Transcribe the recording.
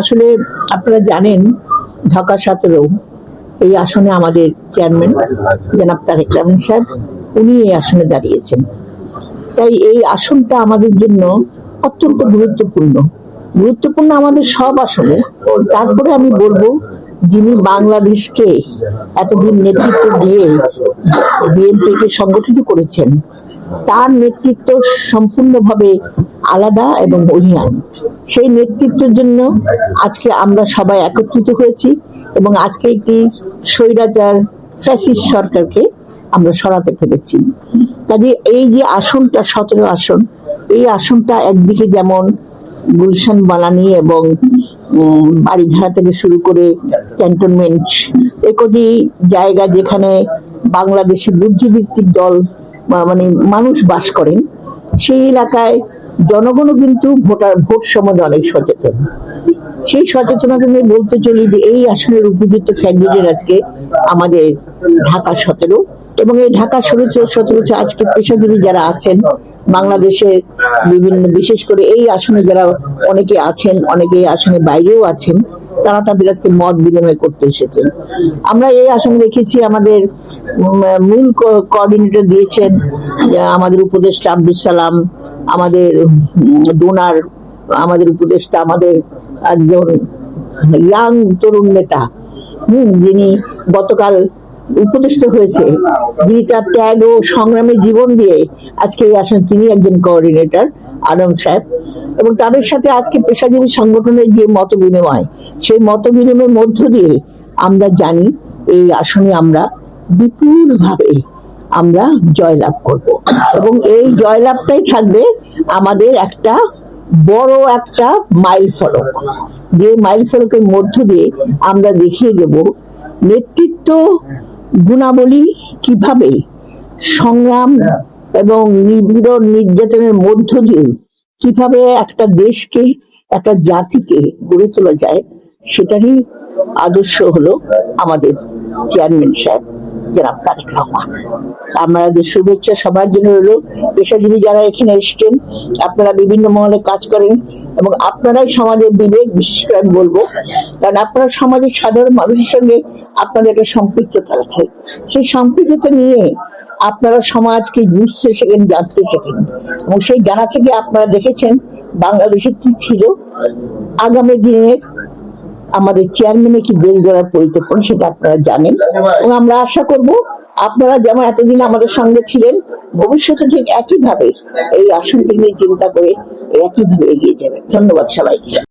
আসলে আপনারা জানেন, ঢাকা সতেরো, এই আসনে আমাদের চেয়ারম্যান জনাব তারেক রহমান সাহেব, উনি এই আসনে দাঁড়িয়েছেন। তাই এই আসনটা আমাদের জন্য অত্যন্ত গুরুত্বপূর্ণ। গুরুত্বপূর্ণ আমাদের সব আসনে। তারপরে আমি বলব, যিনি বাংলাদেশকে এতদিন নেতৃত্ব দিয়ে বিএনপিকে সংগঠিত করেছেন তার নেতৃত্ব সম্পূর্ণভাবে আলাদা এবং অহিয়ান সেই নেতৃত্বের জন্য আজকে আমরা সবাই একত্রিত হয়েছি এবং আজকে একটি স্বৈরাচার ফ্যাসিস্ট সরকারকে আমরা সরাতে পেরেছি। কাজে এই যে আসনটা, সতেরো আসন, এই আসনটা একদিকে যেমন গুলশান বানানি এবং বাড়িধারা থেকে শুরু করে ক্যান্টনমেন্ট, একটি জায়গা যেখানে বাংলাদেশের বুদ্ধিভিত্তিক দল মানে মানুষ বাস করেন, সেই এলাকায় জনগণও কিন্তু ভোটার, ভোট সম্বন্ধে অনেক সচেতন। সেই সচেতনতা নিয়ে বলতে চলি যে এই আসনের উপযুক্ত ক্যান্ডিডেট আজকে আমাদের ঢাকা সতেরো এবং এই ঢাকা সতেরো সতেরো আজকে পেশাজীবী যারা আছেন, বাংলাদেশের বিভিন্ন, বিশেষ করে এই আসনে যারা অনেকে আছেন, অনেকে আসনে বাইরেও আছেন তারা তাদের আজকে মত বিনিময় করতে এসেছেন আমরা এই আসনে দেখেছি আমাদের মূল কোঅর্ডিনেটর দিয়েছেন আমাদের উপদেষ্টা আব্দুল সালাম, আমাদের ডোনার, আমাদের উপদেষ্টা, আমাদের একজন ইয়াং তরুণ নেতা, হম, যিনি গতকাল উপদেষ্টা হয়েছে। যিনি তার ত্যাগ ও সংগ্রামে জীবন দিয়ে আজকে এই আসেন, তিনি একজন কোঅর্ডিনেটর আলম সাহেব এবং তাদের সাথে আজকে পেশাজীবী সংগঠনের যে মত বিনিময়, সেই মত বিনিময়ের মধ্য দিয়ে আমরা জানি এই আসনে আমরা বিপুল ভাবে আমরা জয়লাভ করব। এবং এই জয়লাভটাই থাকবে আমাদের একটা বড় একটা মাইল ফলক। যে মাইল ফলকের মধ্য দিয়ে আমরা দেখিয়ে দেব নেতৃত্ব গুণাবলী কীভাবে সংগ্রাম এবং নিপীড়ন নির্যাতনের মধ্য দিয়ে কীভাবে একটা দেশকে, একটা জাতিকে গড়ে তোলা যায়, সেটারই আদর্শ হলো আমাদের চেয়ারম্যান সাহেব তারেক রহমান। শুভেচ্ছা সবার জন্য রইল। পেশাজীবী যারা এখানে এসছেন, আপনারা বিভিন্ন মহলে কাজ করেন এবং আপনারাই সমাজের বিবেক, বিশেষ করে আমি বলব, কারণ আপনারা সমাজের সাধারণ মানুষের সঙ্গে আপনাদের একটা সম্পৃক্ততা আছে। সেই সম্পৃক্ততা নিয়ে আপনারা সমাজকে বুঝতে শেখেন জানতে শেখেন এবং সেই জানা থেকে আপনারা দেখেছেন বাংলাদেশে কি ছিল। আগামী দিনে আমাদের চেয়ারম্যানের কি বেল গড়ার পরিকল্পনা সেটা আপনারা জানেন। এবং আমরা আশা করব আপনারা যেমন এতদিন আমাদের সঙ্গে ছিলেন, ভবিষ্যতে ঠিক একইভাবে এই আসনটি নিয়ে চিন্তা করে একইভাবে এগিয়ে যাবেন। ধন্যবাদ সবাইকে।